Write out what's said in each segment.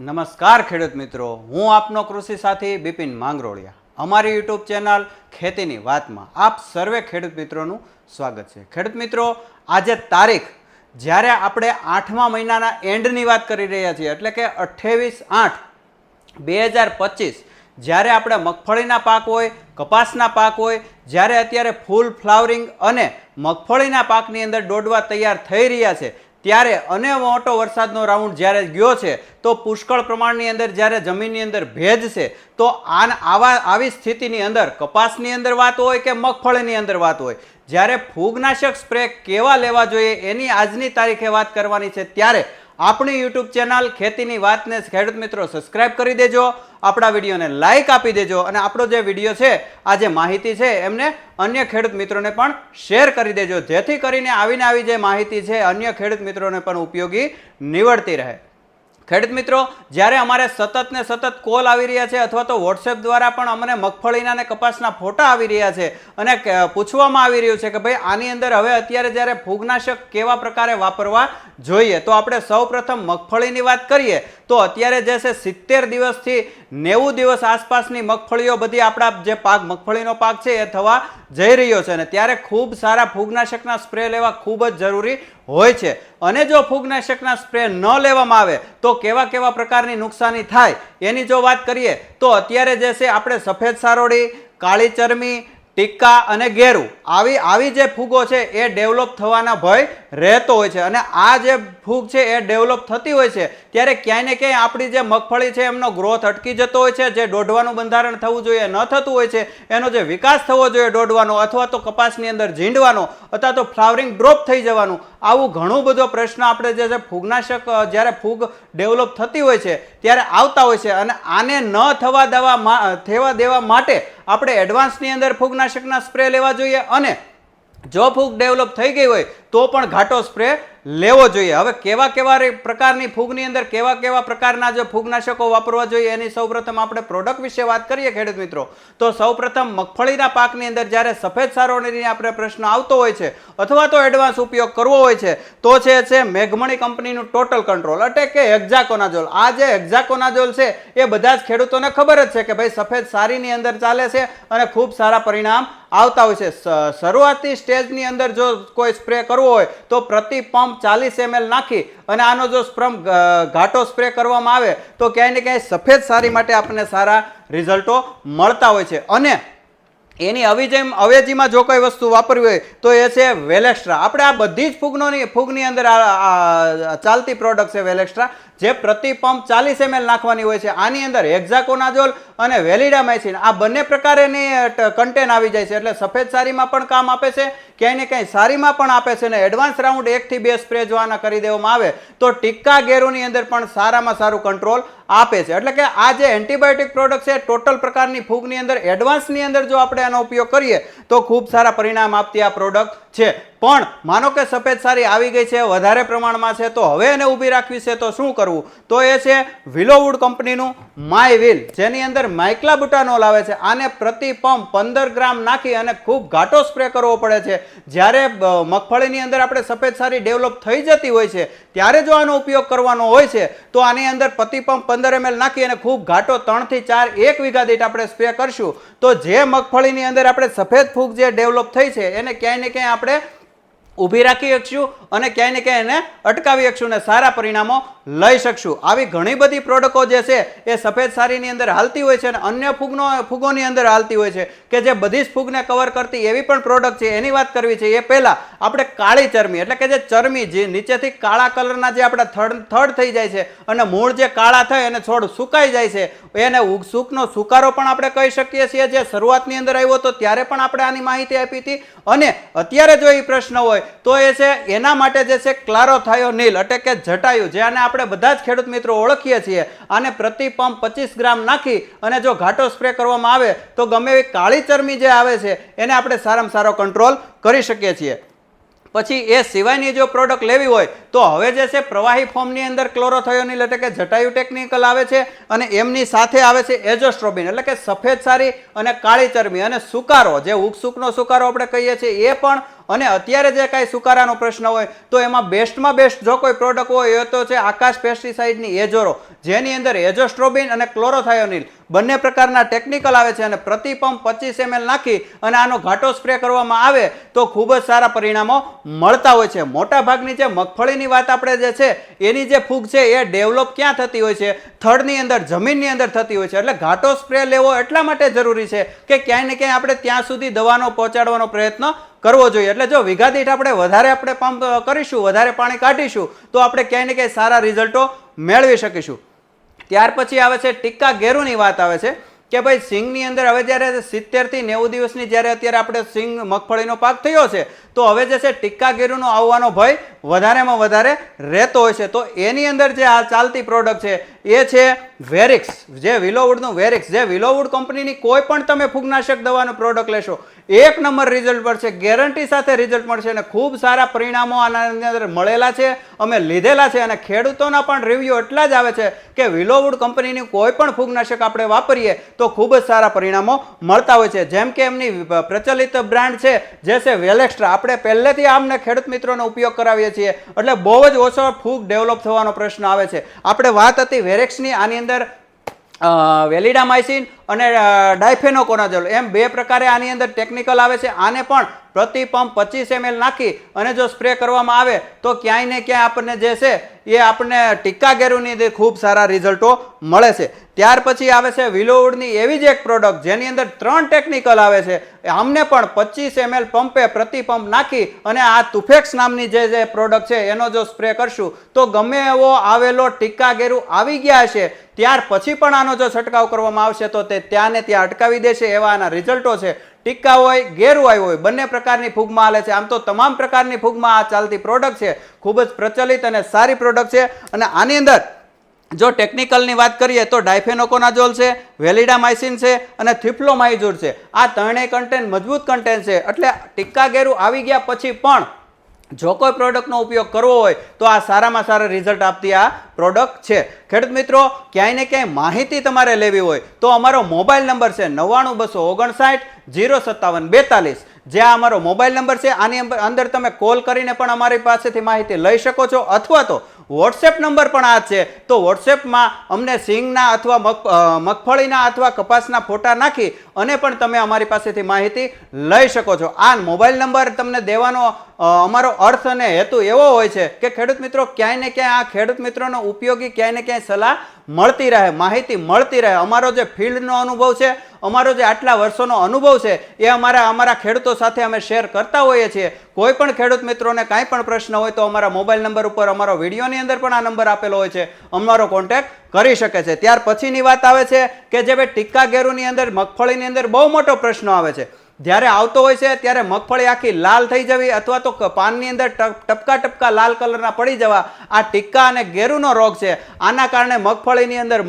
નમસ્કાર ખેડૂત મિત્રો. હું આપનો કૃષિ સાથી બિપિન માંગરોળિયા. અમારી યુટ્યુબ ચેનલ ખેતીની વાતમાં આપ સર્વે ખેડૂત મિત્રોનું સ્વાગત છે. ખેડૂત મિત્રો, આજે તારીખ, જ્યારે આપણે આઠમા મહિનાના એન્ડની વાત કરી રહ્યા છીએ, એટલે કે અઠ્ઠાવીસ આઠ બે હજાર પચીસ, જ્યારે આપણે મગફળીના પાક હોય, કપાસના પાક હોય, જ્યારે અત્યારે ફૂલ ફ્લાવરિંગ અને મગફળીના પાકની અંદર દોડવા તૈયાર થઈ રહ્યા છે ત્યારે અને મોટો વરસાદનો રાઉન્ડ જ્યારે ગયો છે, તો પુષ્કળ પ્રમાણની અંદર જ્યારે જમીનની અંદર ભેજ છે, તો આન આવા, આવી સ્થિતિની અંદર કપાસની અંદર વાત હોય કે મગફળીની અંદર વાત હોય, જ્યારે ફૂગનાશક સ્પ્રે કેવા લેવા જોઈએ એની આજની તારીખે વાત કરવાની છે, ત્યારે આપણી યુટ્યુબ ચેનલ ખેતીની વાતને ખેડૂત મિત્રો સબસ્ક્રાઇબ કરી દેજો. આપણા વિડીયોને લાઇક આપી દેજો. અને આપણો જે વીડિયો છે, આ જે માહિતી છે, એમને અન્ય ખેડૂત મિત્રોને પણ શેર કરી દેજો. જેથી કરીને આવીને આવી જે માહિતી છે, અન્ય ખેડૂત મિત્રોને પણ ઉપયોગી નીવડતી રહે. ખેડૂત મિત્રો, જ્યારે અમારે સતત ને સતત કોલ આવી રહ્યા છે અથવા તો વોટ્સએપ દ્વારા પણ અમને મગફળીના ને કપાસના ફોટા આવી રહ્યા છે અને પૂછવામાં આવી રહ્યું છે કે ભાઈ, આની અંદર હવે અત્યારે જ્યારે ફૂગનાશક કેવા પ્રકારે વાપરવા જોઈએ, તો આપણે સૌ પ્રથમ મગફળીની વાત કરીએ. તો અત્યારે જે છે સિત્તેર દિવસથી નેવું દિવસ આસપાસની મગફળીઓ બધી આપણા જે પાક, મગફળીનો પાક છે એ થવા જઈ રહ્યો છે અને ત્યારે ખૂબ સારા ફૂગનાશકના સ્પ્રે લેવા ખૂબ જ જરૂરી હોય છે. અને જો ફૂગનાશકના સ્પ્રે ન લેવામાં આવે, તો કેવા કેવા પ્રકારની નુકસાની થાય એની જો વાત કરીએ, તો અત્યારે જે છે આપણે સફેદ સારોડી, કાળી ચરમી, ટીક્કા અને ગેરું આવી આવી જે ફૂગો છે એ ડેવલપ થવાના ભય રહેતો હોય છે. અને આ જે ફૂગ છે એ ડેવલપ થતી હોય છે. ત્યારે ક્યાંય ને ક્યાંય આપણી જે મગફળી છે એમનો ગ્રોથ અટકી જતો હોય છે. જે દોઢવાનું બંધારણ થવું જોઈએ, ન થતું હોય છે, એનો જે વિકાસ થવો જોઈએ દોઢવાનો અથવા તો કપાસની અંદર ઝીંડવાનો અથવા તો ફ્લાવરિંગ ડ્રોપ થઈ જવાનું, આવું ઘણું બધો પ્રશ્ન આપણે જે છે ફૂગનાશક જ્યારે ફૂગ ડેવલપ થતી હોય છે, ત્યારે આવતા હોય છે. અને આને ન થવા દેવા થવા દેવા માટે આપણે એડવાન્સની અંદર ફૂગનાશકના સ્પ્રે લેવા જોઈએ અને જો ફૂગ ડેવલપ થઈ ગઈ હોય તો પણ ઘાટો સ્પ્રે લેવો જોઈએ. હવે કેવા કેવા પ્રકારની ફૂગની અંદર કેવા કેવા પ્રકારના જે ફૂગનાશકો વાપરવા જોઈએ, એની સૌપ્રથમ આપણે પ્રોડક્ટ વિશે વાત કરીએ, ખેડૂત મિત્રો. તો સૌપ્રથમ મગફળીના પાકની અંદર જ્યારે સફેદ સારોની આપણે પ્રશ્ન આવતો હોય છે, અથવા તો એડવાન્સ ઉપયોગ કરવો હોય છે, તો છે છે મેઘમણી કંપનીનું ટોટલ કંટ્રોલ એટલે કે હેક્ઝાકોનાઝોલ આ જે હેક્ઝાકોનાઝોલ છે, એ બધા જ ખેડૂતોને ખબર જ છે કે ભાઈ સફેદ સારીની અંદર ચાલે છે અને ખૂબ સારા પરિણામ આવતા હોય છે. શરૂઆતી સ્ટેજની અંદર જો કોઈ સ્પ્રે કરવો હોય, તો પ્રતિ પંપ ચાલીસ એમએલ નાખી અને આનો જો સ્પ્રમ ઘાટો સ્પ્રે કરવામાં આવે, તો ક્યાંય ને ક્યાંય સફેદ સારી માટે આપણને સારા રિઝલ્ટો મળતા હોય છે. અને એની અવિજેમ અવેજીમાં જો કોઈ વસ્તુ વાપરવી હોય, તો એ છે વેલેક્સ્ટ્રા. આપણે આ બધી જ ફૂગનોની, ફૂગની અંદર આ ચાલતી પ્રોડક્ટ છે વેલેક્સ્ટ્રા, જે પ્રતિ પંપ ચાલીસ એમએલ નાખવાની હોય છે. આની અંદર હેક્ઝાકોનાઝોલ અને વેલિડામાઇસિન, આ બંને પ્રકારેની કન્ટેન આવી જાય છે. એટલે સફેદ સારીમાં પણ કામ આપે છે ક્યાંય ને ક્યાંય સારીમાં પણ આપે છે ને એડવાન્સ રાઉન્ડ એકથી બે સ્પ્રે જો આના કરી દેવામાં આવે તો ટીક્કા ગેરોની અંદર પણ સારામાં સારું કંટ્રોલ આપે છે. એટલે કે આ જે એન્ટીબાયોટિક પ્રોડક્ટ છે ટોટલ પ્રકારની ફૂગની અંદર એડવાન્સની અંદર જો આપણે આનો ઉપયોગ કરીએ તો ખૂબ સારા પરિણામ આપતી આ પ્રોડક્ટ છે. પણ માનો કે સફેદ સારી આવી ગઈ છે, વધારે પ્રમાણમાં છે, તો હવે એને ઊભી રાખવી છે, તો શું કરવું? તો એ છે વિલોવુડ કંપનીનું માય વ્હીલ, જેની અંદર માઇક્લા બુટાનોલ આવે છે. આને પ્રતિ પંપ પંદર ગ્રામ નાખી અને ખૂબ ઘાટો સ્પ્રે કરવો પડે છે. જ્યારે મગફળીની અંદર આપણે સફેદ સારી ડેવલપ થઈ જતી હોય છે, ત્યારે જો આનો ઉપયોગ કરવાનો હોય છે, તો આની અંદર પ્રતિ પંપ પંદર એમએલ નાખી અને ખૂબ ઘાટો ત્રણથી ચાર એક વીઘા દીઠ આપણે સ્પ્રે કરશું. તો જે મગફળીની અંદર આપણે સફેદ ફૂગ જે ડેવલપ થઈ છે, એને ક્યાંય ને ક્યાંય આપણે ઊભી રાખી શકશું અને ક્યાંય ને ક્યાંય એને અટકાવી શકશું અને સારા પરિણામો લઈ શકશું. આવી ઘણી બધી પ્રોડક્ટો જે છે એ સફેદ સારીની અંદર હાલતી હોય છે અને અન્ય ફૂગનો, ફૂગોની અંદર હાલતી હોય છે કે જે બધી જ ફૂગને કવર કરતી એવી પણ પ્રોડક્ટ છે. એની વાત કરવી છે એ પહેલાં આપણે કાળી ચરમી, એટલે કે જે ચરમી જે નીચેથી કાળા કલરના જે આપણા થડ થડ થઈ જાય છે અને મૂળ જે કાળા થાય અને છોડ સુકાઈ જાય છે, એને સૂકનો સુકારો પણ આપણે કહી શકીએ છીએ. જે શરૂઆતની અંદર આવ્યો હતો ત્યારે પણ આપણે આની માહિતી આપી હતી. અને અત્યારે જો એ પ્રશ્ન હોય તો એ છે, એના માટે જે છે ક્લારોથાયોનિલ એટલે કે જટાયુ, જે આને આપણે બધા જ ખેડૂત મિત્રો ઓળખીએ છીએ. આને પ્રતિ પંપ પચીસ ગ્રામ નાખી અને જો ઘાટો સ્પ્રે કરવામાં આવે, તો ગમે એવી કાળી ચરમી જે આવે છે, એને આપણે સારામાં સારો કંટ્રોલ કરી શકીએ છીએ. પછી એ સિવાયની જો પ્રોડક્ટ લેવી હોય, તો હવે જે છે, પ્રવાહી ફોર્મની અંદર ક્લોરોથયોનિલ એટલે કે જટાયુ ટેકનિકલ આવે છે, અને એમની સાથે આવે છે એજોસ્ટ્રોબિન, એટલે કે સફેદ સારી અને કાળી ચરબી અને સુકારો, જે ઉકસુકનો સુકારો આપણે કહીએ છીએ, એ પણ અને અત્યારે જે કાંઈ સુકારાનો પ્રશ્ન હોય, તો એમાં બેસ્ટમાં બેસ્ટ જો કોઈ પ્રોડક્ટ હોય, એ તો છે આકાશ પેસ્ટિસાઇડની એજોરો, જેની અંદર એજોસ્ટ્રોબિન અને ક્લોરોથાયોનિલ બંને પ્રકારના ટેકનિકલ આવે છે અને પ્રતિ પંપ પચીસ એમએલ નાખી અને આનો ઘાટો સ્પ્રે કરવામાં આવે, તો ખૂબ જ સારા પરિણામો મળતા હોય છે. મોટા ભાગની જે મગફળીની વાત આપણે જે છે, એની જે ફૂગ છે, એ ડેવલપ ક્યાં થતી હોય છે? થડની અંદર, જમીનની અંદર થતી હોય છે. એટલે ઘાટો સ્પ્રે લેવો એટલા માટે જરૂરી છે કે ક્યાંય ને ક્યાંય આપણે ત્યાં સુધી દવાનો પહોંચાડવાનો પ્રયત્ન કરવો જોઈએ. એટલે જો વીઘા દીઠ આપણે વધારે આપણે પંપ કરીશું, વધારે પાણી કાઢીશું, તો આપણે ક્યાંય ને ક્યાંય સારા રિઝલ્ટો મેળવી શકીશું. ત્યાર પછી આવે છે ટીક્કા ગેરુની વાત આવે છે કે ભાઈ સિંગની અંદર હવે જ્યારે સિત્તેરથી નેવું દિવસની જ્યારે અત્યારે આપણે સિંગ મગફળીનો પાક થયો છે, તો હવે જે છે ટીક્કા ગેરુનો આવવાનો ભય વધારેમાં વધારે રહેતો હોય છે. તો એની અંદર જે આ ચાલતી પ્રોડક્ટ છે, એ છે વેરિક્સ. જે વિલોવુડનું વેરિક્સ, જે વિલોવુડ કંપનીની કોઈ પણ તમે ફૂગનાશક દવાનું પ્રોડક્ટ લેશો એક નંબર રિઝલ્ટ મળશે ગેરંટી સાથે રિઝલ્ટ મળશે અને ખૂબ સારા પરિણામો આના અંદર મળેલા છે, અમે લીધેલા છે અને ખેડૂતોના પણ રિવ્યૂ એટલા જ આવે છે કે વિલોવુડ કંપનીની કોઈ પણ ફૂગનાશક આપણે વાપરીએ તો ખૂબ જ સારા પરિણામો મળતા હોય છે. જેમ કે એમની પ્રચલિત બ્રાન્ડ છે, જે છે વેલેક્સ્ટ્રા આપણે પહેલેથી આમને ખેડૂત મિત્રોનો ઉપયોગ કરાવીએ છીએ. એટલે બહુ જ ઓછો ફૂગ ડેવલપ થવાનો પ્રશ્ન આવે છે. આપણે વાત હતી વેરેક્સની આની અંદર વેલિડામાઇસિન અને ડાયફેનોકોનાઝોલ. એમ બે પ્રકારે આની અંદર ટેકનિકલ આવે છે. આને પણ પ્રતિ પંપ પચીસ એમએલ નાખી અને જો સ્પ્રે કરવામાં આવે તો ક્યાંય ને ક્યાંય આપણને જે છે એ આપણને ટીકા ગેરુની ખૂબ સારા રિઝલ્ટો મળે છે. ત્યાર પછી આવે છે વિલોવુડની એવી જ એક પ્રોડક્ટ જેની અંદર ત્રણ ટેકનિકલ આવે છે. આમને પણ પચીસ એમએલ પંપે પ્રતિ પંપ નાખી અને આ તુફેક્સ નામની જે જે પ્રોડક્ટ છે એનો જો સ્પ્રે કરશું તો ગમે એવો આવેલો ટીકા ગેરુ આવી ગયા છે. ત્યાર પછી પણ આનો જો છંટકાવ કરવામાં આવશે તો તે ત્યાં ને ત્યાં અટકાવી દેશે એવા આના રિઝલ્ટો છે. ટીક્કા હોય, ગેરવાયુ હોય, બંને પ્રકારની ફૂગમાં હાલે છે. આમ તો તમામ પ્રકારની ફૂગમાં આ ચાલતી પ્રોડક્ટ છે. ખૂબ જ પ્રચલિત અને સારી પ્રોડક્ટ છે. અને આની અંદર જો ટેકનિકલની વાત કરીએ તો ડાયફેનોકોનાઝોલ છે, વેલિડામાઇસિન છે અને થિફ્લોમાઇઝોર છે. આ ત્રણેય કન્ટેન્ટ મજબૂત કન્ટેન્ટ છે. એટલે ટીક્કા ગેરુ આવી ગયા પછી પણ જો કોઈ પ્રોડક્ટનો ઉપયોગ કરવો હોય, તો આ સારામાં સારા રિઝલ્ટ આપતી આ પ્રોડક્ટ છે. ખેડૂત મિત્રો, ક્યાંય ને ક્યાંય માહિતી તમારે લેવી હોય, તો અમારો મોબાઈલ નંબર છે નવ્વાણું બસો ઓગણસાઠ જીરો સત્તાવન બેતાલીસ. જે આ અમારો મોબાઈલ નંબર છે, આની અંદર તમે કોલ કરીને પણ અમારી પાસેથી માહિતી લઈ શકો છો, અથવા તો વોટ્સએપ નંબર પણ આ છે. તો વોટ્સએપમાં અમને સિંગના અથવા મગ મગફળીના અથવા કપાસના ફોટા નાખી અને પણ તમે અમારી પાસેથી માહિતી લઈ શકો છો. આ મોબાઈલ નંબર તમને દેવાનો અમારો અર્થ અને હેતુ એવો હોય છે કે ખેડૂત મિત્રો ક્યાંય ને ક્યાંય આ ખેડૂત મિત્રોનો ઉપયોગી ક્યાંય ને ક્યાંય સલાહ મળતી રહે, માહિતી મળતી રહે. અમારો જે ફિલ્ડનો અનુભવ છે, અમારો જે આટલા વર્ષોનો અનુભવ છે, એ અમારા અમારા ખેડૂતો સાથે અમે શેર કરતા હોઈએ છીએ. કોઈ પણ ખેડૂત મિત્રોને કાંઈ પણ પ્રશ્ન હોય તો અમારા મોબાઈલ નંબર ઉપર અમારો વિડીયોની અંદર પણ આ નંબર આપેલો હોય છે. અમારો કોન્ટેક્ટ કરી શકે છે. ત્યાર પછીની વાત આવે છે કે જે ભાઈ ટીક્કા ગેરુની અંદર, મગફળીની અંદર બહુ મોટો પ્રશ્ન આવે છે. જ્યારે આવતો હોય છે, ત્યારે મગફળી આખી લાલ થઈ જવી અથવા તો પાનની અંદર ટપ- ટપકા ટપકા લાલ કલરના પડી જવા આ ટીક્કા અને ગેરુનો રોગ છે. આના કારણે મગફળીની અંદર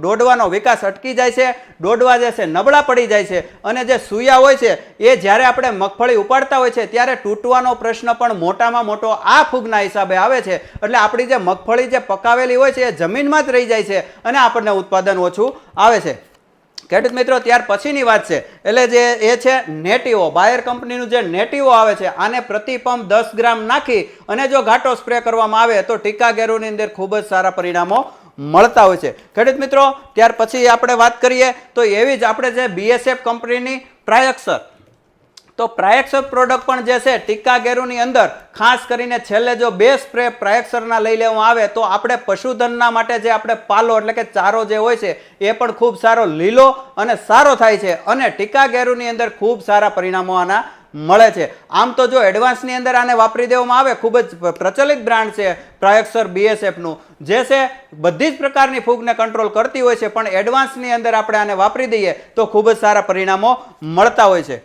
દોડવાનો વિકાસ અટકી જાય છે, દોડવા જે છે નબળા પડી જાય છે અને જે સૂયા હોય છે, એ જ્યારે આપણે મગફળી ઉપાડતા હોય છે, ત્યારે તૂટવાનો પ્રશ્ન પણ મોટામાં મોટો આ ફૂગના હિસાબે આવે છે. એટલે આપણી જે મગફળી જે પકાવેલી હોય છે, એ જમીનમાં જ રહી જાય છે અને આપણને ઉત્પાદન ઓછું આવે છે. ખેડૂત મિત્રો, ત્યાર પછીની વાત છે. એટલે જે એ છે, નેટિવો. બાયર કંપનીનું જે નેટિવો આવે છે, આને પ્રતિ પંપ દસ ગ્રામ નાખી અને જો ઘાટો સ્પ્રે કરવામાં આવે, તો ટીકા ગેરુની અંદર ખૂબ જ સારા પરિણામો મળતા હોય છે. ખેડૂત મિત્રો, ત્યાર પછી આપણે વાત કરીએ, તો એવી જ આપણે જે બીએસએફ કંપનીની પ્રાયક્ષર તો પ્રાયક્ષર પ્રોડક્ટ પણ જે છે, ટીકા ગેરુની અંદર, ખાસ કરીને છેલ્લે જો બે સ્પ્રે પ્રાયક્ષરના લઈ લેવામાં આવે, તો આપણે પશુધનના માટે જે આપણે પાલો એટલે કે ચારો જે હોય છે, એ પણ ખૂબ સારો લીલો અને સારો થાય છે અને ટીકા ગેરુની અંદર ખૂબ સારા પરિણામો આના મળે છે. આમ તો જો એડવાન્સની અંદર આને વાપરી દેવામાં આવે, ખૂબ જ પ્રચલિત બ્રાન્ડ છે પ્રાયક્ષર બીએસએફનું જે છે, બધી જ પ્રકારની ફૂગને કંટ્રોલ કરતી હોય છે, પણ એડવાન્સની અંદર આપણે આને વાપરી દઈએ, તો ખૂબ જ સારા પરિણામો મળતા હોય છે.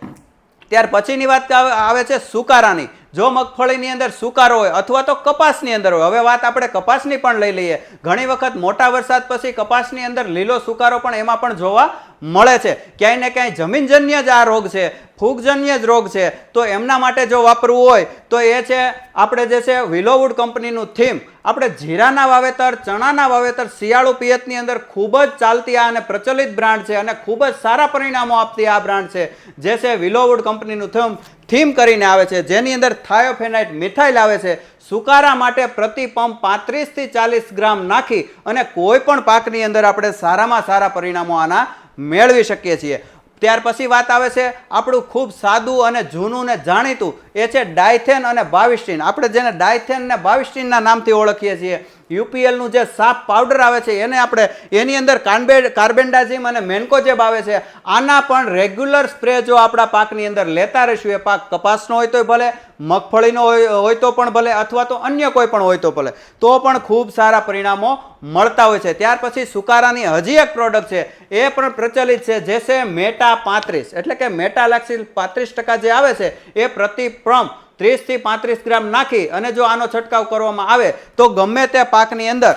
ત્યાર પછીની વાત આવે છે સુકારાની. જો મગફળીની અંદર સુકારો હોય અથવા તો કપાસની અંદર હોય, હવે વાત આપણે કપાસની પણ લઈ લઈએ. ઘણી વખત મોટા વરસાદ પછી કપાસની અંદર લીલો સુકારો પણ એમાં પણ જોવા મળે છે. ક્યાંય ને ક્યાંય જમીનજન્ય જ આ રોગ છે. ફૂગજન્ય જ રોગ છે. તો એમના માટે જો વાપરવું હોય, તો એ છે આપણે જે છે વિલોવુડ કંપનીનું થીમ. આપણે જીરાના વાવેતર, ચણાના વાવેતર, શિયાળુ પિયતની અંદર ખૂબ જ ચાલતી આ અને પ્રચલિત બ્રાન્ડ છે અને ખૂબ જ સારા પરિણામો આપતી આ બ્રાન્ડ છે. જે છે વિલોવુડ કંપનીનું થીમ થીમ કરીને આવે છે. જેની અંદર થાયોફેનાઇટ મિથાઇલ આવે છે. સુકારા માટે પ્રતિ પંપ પાંત્રીસથી ચાલીસ ગ્રામ નાખી અને કોઈ પણ પાકની અંદર આપણે સારામાં સારા પરિણામો આના મેળવી શકીએ છીએ. ત્યાર પછી વાત આવે છે આપણું ખૂબ સાદું અને જૂનું ને જાણીતું. એ છે ડાયથેન અને બાવિસ્ટીન. આપણે જેને ડાયથેન અને બાવિસ્ટીનના નામથી ઓળખીએ છીએ યુપીએલનું જે સાફ પાવડર આવે છે, એને આપણે એની અંદર કાર્બે કાર્બેન્ડાઝિમ અને મેન્કોજેબ આવે છે. આના પણ રેગ્યુલર સ્પ્રે જો આપણા પાકની અંદર લેતા રહીશું, એ પાક કપાસનો હોય તોય ભલે, મગફળીનો હોય તો પણ ભલે, અથવા તો અન્ય કોઈ પણ હોય તો ભલે, તો પણ ખૂબ સારા પરિણામો મળતા હોય છે. ત્યાર પછી સુકારાની હજી એક પ્રોડક્ટ છે, એ પણ પ્રચલિત છે, જે છે મેટા પાંત્રીસ એટલે કે મેટાલેક્સિલ પાંત્રીસ ટકા જે આવે છે, એ પ્રતિ પ્રમ ત્રીસથી પાંત્રીસ ગ્રામ નાખી અને જો આનો છંટકાવ કરવામાં આવે તો ગમે તે પાકની અંદર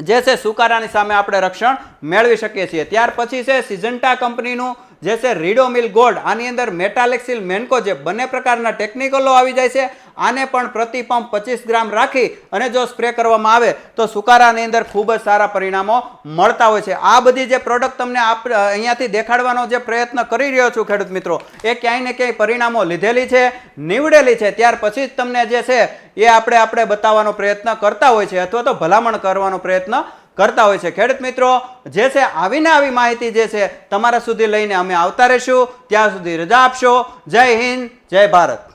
જે છે સુકારાની સામે આપણે રક્ષણ મેળવી શકીએ છીએ. ત્યાર પછી છે સિઝન્ટા કંપનીનું જે છે રીડોમિલ ગોલ્ડ આની અંદર મેટાલેક્સિલ મેન્કો જે બંને પ્રકારના ટેકનિકલો આવી જાય છે. આને પણ પ્રતિ પંપ પચીસ ગ્રામ રાખી અને જો સ્પ્રે કરવામાં આવે તો સુકારાની અંદર ખૂબ જ સારા પરિણામો મળતા હોય છે. આ બધી જે પ્રોડક્ટ તમને આપ અહીંયાથી દેખાડવાનો જે પ્રયત્ન કરી રહ્યો છું ખેડૂત મિત્રો, એ ક્યાંય ને ક્યાંય પરિણામો લીધેલી છે, નીવડેલી છે. ત્યાર પછી જ તમને જે છે, એ આપણે આપણે બતાવવાનો પ્રયત્ન કરતા હોય છે અથવા તો ભલામણ કરવાનો પ્રયત્ન કરતા હોય છે. ખેડૂત મિત્રો, જે છે, આવીને આવી માહિતી જે છે, તમારા સુધી લઈને અમે આવતા રહીશું. ત્યાં સુધી રજા આપશો. જય હિન્દ, જય ભારત.